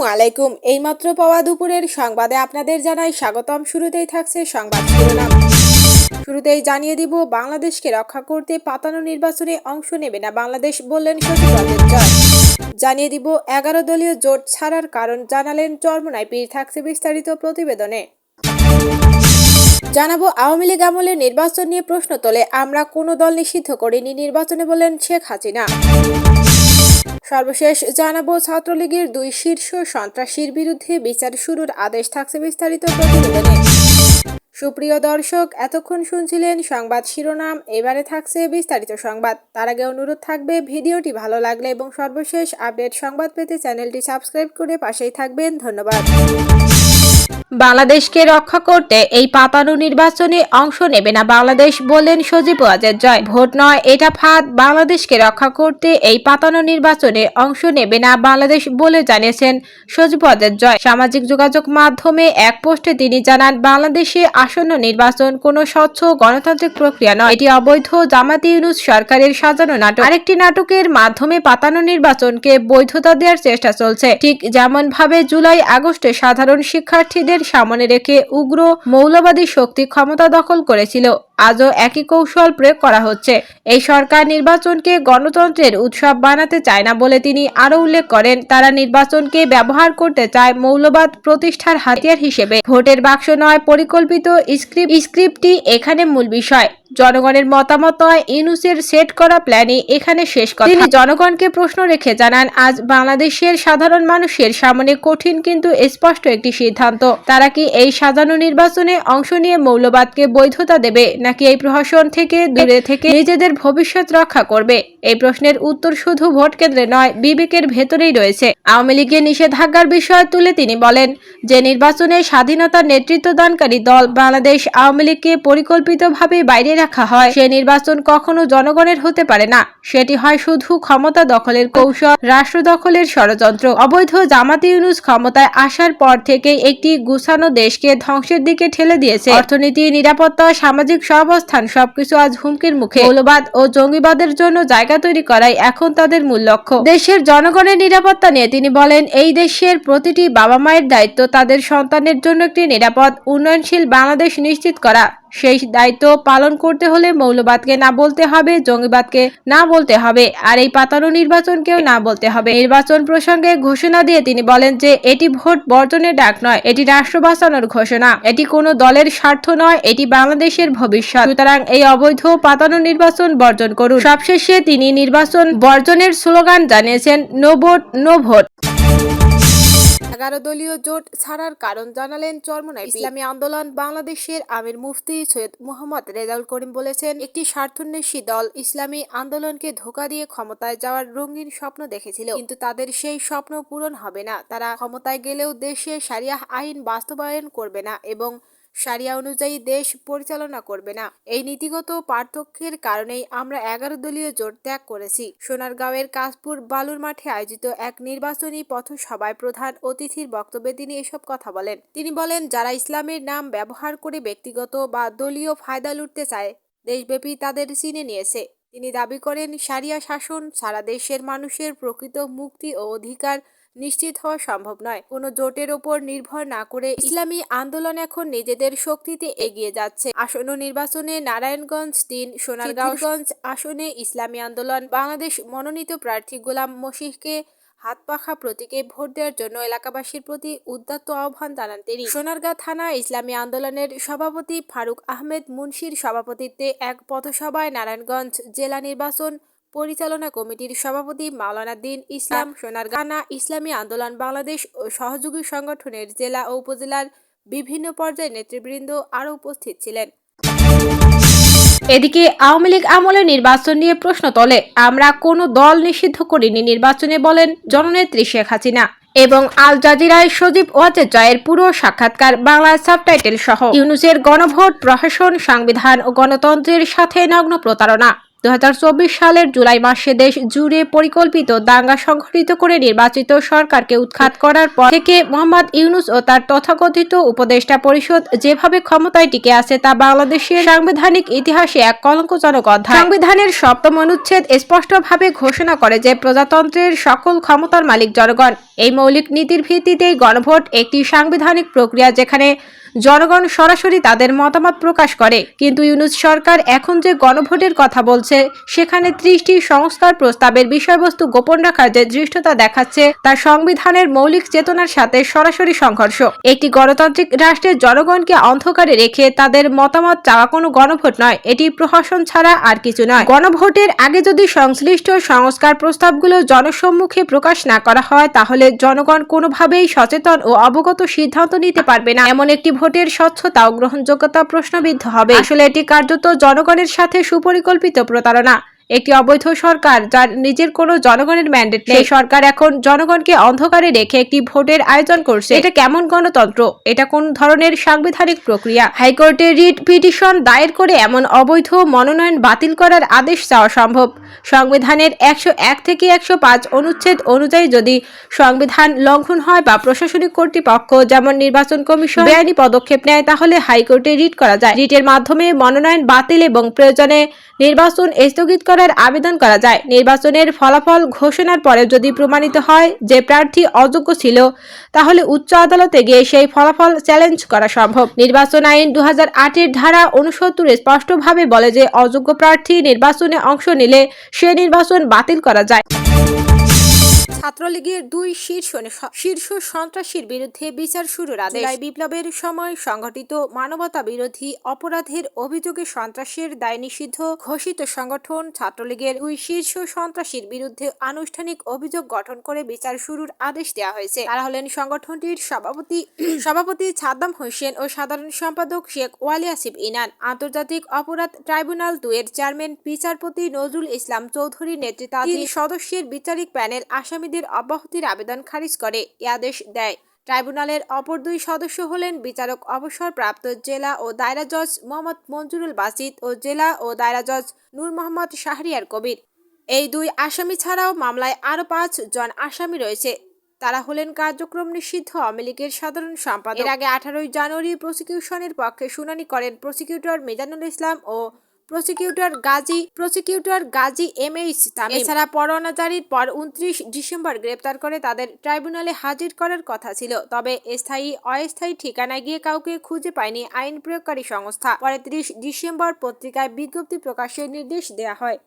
আসসালামু আলাইকুম। এইমাত্র পাওয়া দুপুরের সংবাদে আপনাদের জানাই স্বাগতম। শুরুতেই থাকছে সংবাদ শিরোনাম। শুরুতেই জানিয়ে দিব, বাংলাদেশকে রক্ষা করতে পাতানো নির্বাচনে অংশ নেবে না বাংলাদেশ, বললেন সচিব জানিয়ে দিব, এগারো দলীয় জোট ছাড়ার কারণ জানালেন চরমনায় পীর। থাকছে বিস্তারিত প্রতিবেদনে। জানাব, আওয়ামী লীগ আমলে নির্বাচন নিয়ে প্রশ্ন তোলে। আমরা কোনো দল নিষিদ্ধ করিনি, নির্বাচনে বলেন শেখ হাসিনা। সর্বশেষ জানাব, ছাত্রলীগের দুই শীর্ষ সন্ত্রাসীর বিরুদ্ধে বিচার শুরুর আদেশ থাকছে বিস্তারিত প্রতিবেদনে। সুপ্রিয় দর্শক, এতক্ষণ শুনছিলেন সংবাদ শিরোনাম, এবারে থাকছে বিস্তারিত সংবাদ। তার আগে অনুরোধ থাকবে, ভিডিওটি ভালো লাগলে এবং সর্বশেষ আপডেট সংবাদ পেতে চ্যানেলটি সাবস্ক্রাইব করে পাশেই থাকবেন। ধন্যবাদ। বাংলাদেশকে রক্ষা করতে এই পাতানো নির্বাচনে অংশ নেবে না বাংলাদেশ বললেন সজীব ওয়াজেদ জয়। ভোট নয়, এটা ফাঁদ। বাংলাদেশকে রক্ষা করতে এই পাতানো নির্বাচনে অংশ নেবে না বাংলাদেশ বলে জানিয়েছেন সজীব ওয়াজেদ জয়। সামাজিক যোগাযোগ মাধ্যমে এক পোস্টে তিনি জানান, বাংলাদেশে আসন্ন নির্বাচন কোনো স্বচ্ছ গণতান্ত্রিক প্রক্রিয়া নয়। এটি অবৈধ। জামাতি ইউনুস সরকারের সাজানো নাটক। আরেকটি নাটকের মাধ্যমে পাতানো নির্বাচনকে বৈধতা দেওয়ার চেষ্টা চলছে। ঠিক যেমন ভাবে জুলাই আগস্টে সাধারণ শিক্ষার্থীদের সামনে রেখে উগ্র মৌলবাদী শক্তি ক্ষমতা দখল করেছিল। আজও একই কৌশল প্রয়োগ করা হচ্ছে। এই সরকার নির্বাচনকে গণতন্ত্রের উৎসব বানাতে চায় না বলে তিনি আরও উল্লেখ করেন, তারা নির্বাচনকে ব্যবহার করতে চায় মৌলবাদ প্রতিষ্ঠার হাতিয়ার হিসেবে। ভোটের বাক্স নয়, পরিকল্পিত স্ক্রিপ্ট স্ক্রিপ্টটি এখানে মূল বিষয়। জনগণের মতামত নয়, ইউনুসের সেট করা প্ল্যানই এখানে শেষ কথা। তিনি জনগণকে প্রশ্ন রেখে জানান, আজ বাংলাদেশের সাধারণ মানুষের সামনে কঠিন কিন্তু স্পষ্ট একটি সিদ্ধান্ত। তারা কি এই সাজানো নির্বাচনে অংশ নিয়ে মৌলবাদকে বৈধতা দেবে, নাকি এই প্রহসন থেকে দূরে থেকে নিজেদের ভবিষ্যৎ রক্ষা করবে? এই প্রশ্নের উত্তর শুধু ভোট কেন্দ্রে নয়, বিবেকের ভেতরেই রয়েছে। আওয়ামী লীগের নিষেধাজ্ঞার বিষয় তুলে তিনি বলেন, যে নির্বাচনে স্বাধীনতার নেতৃত্বদানকারী দল বাংলাদেশ আওয়ামী লীগকে পরিকল্পিতভাবে বাইরে রাখা হয়, সে নির্বাচন কখনো জনগণের হতে পারে না। সেটি হয় শুধু ক্ষমতা দখলের কৌশল, রাষ্ট্র দখলের ষড়যন্ত্র। অবৈধ জামাতি ইউনুস ক্ষমতায় আসার পর থেকে একটি গুছানো দেশকে ধ্বংসের দিকে ঠেলে দিয়েছে। অর্থনীতি, নিরাপত্তা, সামাজিক সহাবস্থান সবকিছু আজ হুমকির মুখে। মৌলবাদ ও জঙ্গিবাদের জন্য জায়গা তৈরি করাই এখন তাদের মূল লক্ষ্য। দেশের জনগণের নিরাপত্তা নিয়ে তিনি বলেন, এই দেশের প্রতিটি বাবা মায়ের দায়িত্ব তাদের সন্তানের জন্য একটি নিরাপদ, উন্নয়নশীল বাংলাদেশ নিশ্চিত করা। সেই দায়িত্ব পালন করতে হলে মৌলবাদকে না বলতে হবে, জঙ্গিবাদকে না বলতে হবে, আর এই পাতানো নির্বাচনকেও না বলতে হবে। নির্বাচন প্রসঙ্গে ঘোষণা দিয়ে তিনি বলেন যে, এটি ভোট বর্জনের ডাক নয়, এটি রাষ্ট্র বাঁচানোর ঘোষণা। এটি কোনো দলের স্বার্থ নয়, এটি বাংলাদেশের ভবিষ্যৎ। সুতরাং এই অবৈধ পাতানো নির্বাচন বর্জন করুন। সবশেষে তিনি নির্বাচন বর্জনের স্লোগান জানিয়েছেন, নো ভোট নো ভোট। এগারো দলীয় জোট ছাড়ার কারণ জানালেন চরমনায় ইসলামী আন্দোলন বাংলাদেশের আমির মুফতি সৈয়দ মোহাম্মদ রেজাউল করিম বলেছেন একটি স্বার্থন্বেষী দল ইসলামী আন্দোলনকে ধোকা দিয়ে ক্ষমতায় যাওয়ার রঙিন স্বপ্ন দেখেছিল। কিন্তু তাদের সেই স্বপ্ন পূরণ হবে না। তারা ক্ষমতায় গেলেও দেশে সারিয়া আইন বাস্তবায়ন করবে না এবং সারিয়া অনুযায়ী দেশ পরিচালনা করবে না। এই নীতিগত পার্থক্যের কারণেই আমরা এগারো দলীয় জোট ত্যাগ করেছি। সোনারগাঁওয়ের কাশপুর বালুর মাঠে আয়োজিত এক নির্বাচনী পথসভায় প্রধান অতিথির বক্তব্যে তিনি এসব কথা বলেন। তিনি বলেন, যারা ইসলামের নাম ব্যবহার করে ব্যক্তিগত বা দলীয় ফায়দা লুটতে চায়, দেশব্যাপী তাদের চিনে নিয়েছে। তিনি দাবি করেন, সারিয়া শাসন সারা দেশের মানুষের প্রকৃত মুক্তি ও অধিকার নিশ্চিত হওয়া সম্ভব নয়। কোনো জোটের ওপর নির্ভর না করে ইসলামী আন্দোলন এখন নিজেদের শক্তিতে এগিয়ে যাচ্ছে। আসন্ন নির্বাচনে নারায়ণগঞ্জ তিন সোনারগাঁওগঞ্জ আসনে ইসলামী আন্দোলন। বাংলাদেশ মনোনীত প্রার্থী গোলাম মসিহকে হাত পাখা প্রতীকে ভোট দেওয়ার জন্য এলাকাবাসীর প্রতি উদ্যত্ত আহ্বান জানান তিনি। সোনারগাঁ থানা ইসলামী আন্দোলনের সভাপতি ফারুক আহমেদ মুন্সির সভাপতিত্বে এক পথসভায় নারায়ণগঞ্জ জেলা নির্বাচন পরিচালনা কমিটির সভাপতি মাওলানা দিন ইসলাম সোনারগানা ইসলামী আন্দোলন বাংলাদেশ ও সহযোগী সংগঠনের জেলা ও উপজেলার বিভিন্ন পর্যায়ের নেতৃবৃন্দ আরও উপস্থিত ছিলেন। এদিকে আওয়ামী লীগ আমলে নির্বাচন নিয়ে প্রশ্ন তোলে। আমরা কোনো দল নিষিদ্ধ করিনি নির্বাচনে বলেন জননেত্রী শেখ হাসিনা এবং আল জাজিরায় সজীব ওয়াজেদ জয়ের পুরো সাক্ষাৎকার বাংলা সাবটাইটেল সহ। ইউনুসের গণভোট প্রশাসন সংবিধান ও গণতন্ত্রের সাথে নগ্ন প্রতারণা। দু সালের জুলাই মাসে দেশ জুড়ে পরিকল্পিত দাঙ্গা সংঘটিত করে নির্বাচিত সরকারকে উৎখাত করার পর থেকে মোহাম্মদ ইউনুস ও তার তথাকথিত উপদেষ্টা পরিষদ যেভাবে ক্ষমতায় টিকে আছে তা বাংলাদেশের সাংবিধানিক ইতিহাসে এক কলঙ্কজনক অধ্যায়। সংবিধানের সপ্তম অনুচ্ছেদ স্পষ্টভাবে ঘোষণা করে যে প্রজাতন্ত্রের সকল ক্ষমতার মালিক জনগণ। এই মৌলিক নীতির ভিত্তিতেই গণভোট একটি সাংবিধানিক প্রক্রিয়া যেখানে জনগণ সরাসরি তাদের মতামত প্রকাশ করে। কিন্তু ইউনুস সরকার এখন যে গণভোটের কথা বলছে, সেখানে ত্রিশটি সংস্কার প্রস্তাবের বিষয়বস্তু গোপন রাখার যে দৃষ্টতা দেখাচ্ছে, তা সংবিধানের মৌলিক চেতনার সাথে সরাসরি সংঘর্ষ। একটি গণতান্ত্রিক রাষ্ট্রের জনগণকে অন্ধকারে রেখে তাদের মতামত চাওয়া কোনো গণভোট নয়, এটি প্রহসন ছাড়া আর কিছু নয়। গণভোটের আগে যদি সংশ্লিষ্ট সংস্কার প্রস্তাবগুলো জনসম্মুখে প্রকাশ না করা হয়, তাহলে জনগণ কোনোভাবেই সচেতন ও অবগত সিদ্ধান্ত নিতে পারবে না। এমন একটি ভোটের স্বচ্ছতা ও গ্রহণযোগ্যতা প্রশ্নবিদ্ধ হবে। আসলে এটি কার্যত জনগণের সাথে সুপরিকল্পিত প্রতারণা। একটি অবৈধ সরকার যার নিজের কোনো জনগণের ম্যান্ডেট নেই। সরকার এখন জনগণকে অন্ধকারে রেখে একটি ভোটের আয়োজন করছে। এটা কেমন গণতন্ত্র? এটা কোন ধরনের সাংবিধানিক প্রক্রিয়া? হাইকোর্টে রিট পিটিশন দায়ের করে এমন অবৈধ মনোনয়ন বাতিল করার আদেশ চাওয়া সম্ভব। সংবিধানের একশো এক থেকে একশো পাঁচ অনুচ্ছেদ অনুযায়ী যদি সংবিধান লঙ্ঘন হয় বা প্রশাসনিক কর্তৃপক্ষ যেমন নির্বাচন কমিশন বেআইনি পদক্ষেপ নেয় তাহলে হাইকোর্টে রিট করা যায়। রিটের মাধ্যমে মনোনয়ন বাতিল এবং প্রয়োজনে নির্বাচন স্থগিত করার আবেদন করা যায়। নির্বাচনের ফলাফল ঘোষণার পরে যদি প্রমাণিত হয় যে প্রার্থী অযোগ্য ছিল, তাহলে উচ্চ আদালতে গিয়ে সেই ফলাফল চ্যালেঞ্জ করা সম্ভব। নির্বাচন আইন দু এর ধারা উনসত্তরে স্পষ্টভাবে বলে যে অযোগ্য প্রার্থী নির্বাচনে অংশ নিলে সে নির্বাচন বাতিল করা যায়। ছাত্রলীগের দুই শীর্ষ শীর্ষ সন্ত্রাসীর বিরুদ্ধে বিচার শুরুর আদেশ। বিপ্লবের সময় সংঘটিত মানবতা বিরোধী অপরাধের অভিযোগে সন্ত্রাসের দায় নিষিদ্ধ ঘোষিত সংগঠন ছাত্রলীগের দুই শীর্ষ সন্ত্রাসীর বিরুদ্ধে আনুষ্ঠানিক অভিযোগ গঠন করে বিচার শুরুর আদেশ দেওয়া হয়েছে। তারা হলেন সংগঠনটির সভাপতি সভাপতি সাদ্দাম হোসেন ও সাধারণ সম্পাদক শেখ ওয়ালি আসিফ ইনান। আন্তর্জাতিক অপরাধ ট্রাইব্যুনাল দুয়ের চেয়ারম্যান বিচারপতি নজরুল ইসলাম চৌধুরীর নেতৃত্বাধীন সদস্যের বিচারিক প্যানেল আসামিদের অব্যাহতির আবেদন খারিজ করে, এ আদেশ দেয়। ট্রাইব্যুনালের অপর দুই সদস্য হলেন বিচারক অবসরপ্রাপ্ত জেলা ও দায়রা জজ মোহাম্মদ মঞ্জুরুল বাসিদ ও জেলা ও দায়রা জজ নূর মোহাম্মদ শাহরিয়ার কবির। এই দুই আসামি ছাড়াও মামলায় আরও পাঁচ জন আসামি রয়েছে। তারা হলেন কার্যক্রম নিষিদ্ধ আওয়ামী লীগের সাধারণ সম্পাদক। এর আগে আঠারোই জানুয়ারি প্রসিকিউশনের পক্ষে শুনানি করেন প্রসিকিউটর মিজানুল ইসলাম ও prosecutor Gazi prosecutor Gazi M H Tamim. এছাড়া পরোয়ানা জারির পর উনত্রিশ ডিসেম্বর গ্রেপ্তার করে তাদের ট্রাইব্যুনালে হাজির করার কথা ছিল। তবে স্থায়ী, অস্থায়ী ঠিকানায় গিয়ে কাউকে খুঁজে পায়নি আইন প্রয়োগকারী সংস্থা। পরে ত্রিশ ডিসেম্বর পত্রিকায় বিজ্ঞপ্তি প্রকাশের নির্দেশ দেওয়া হয়।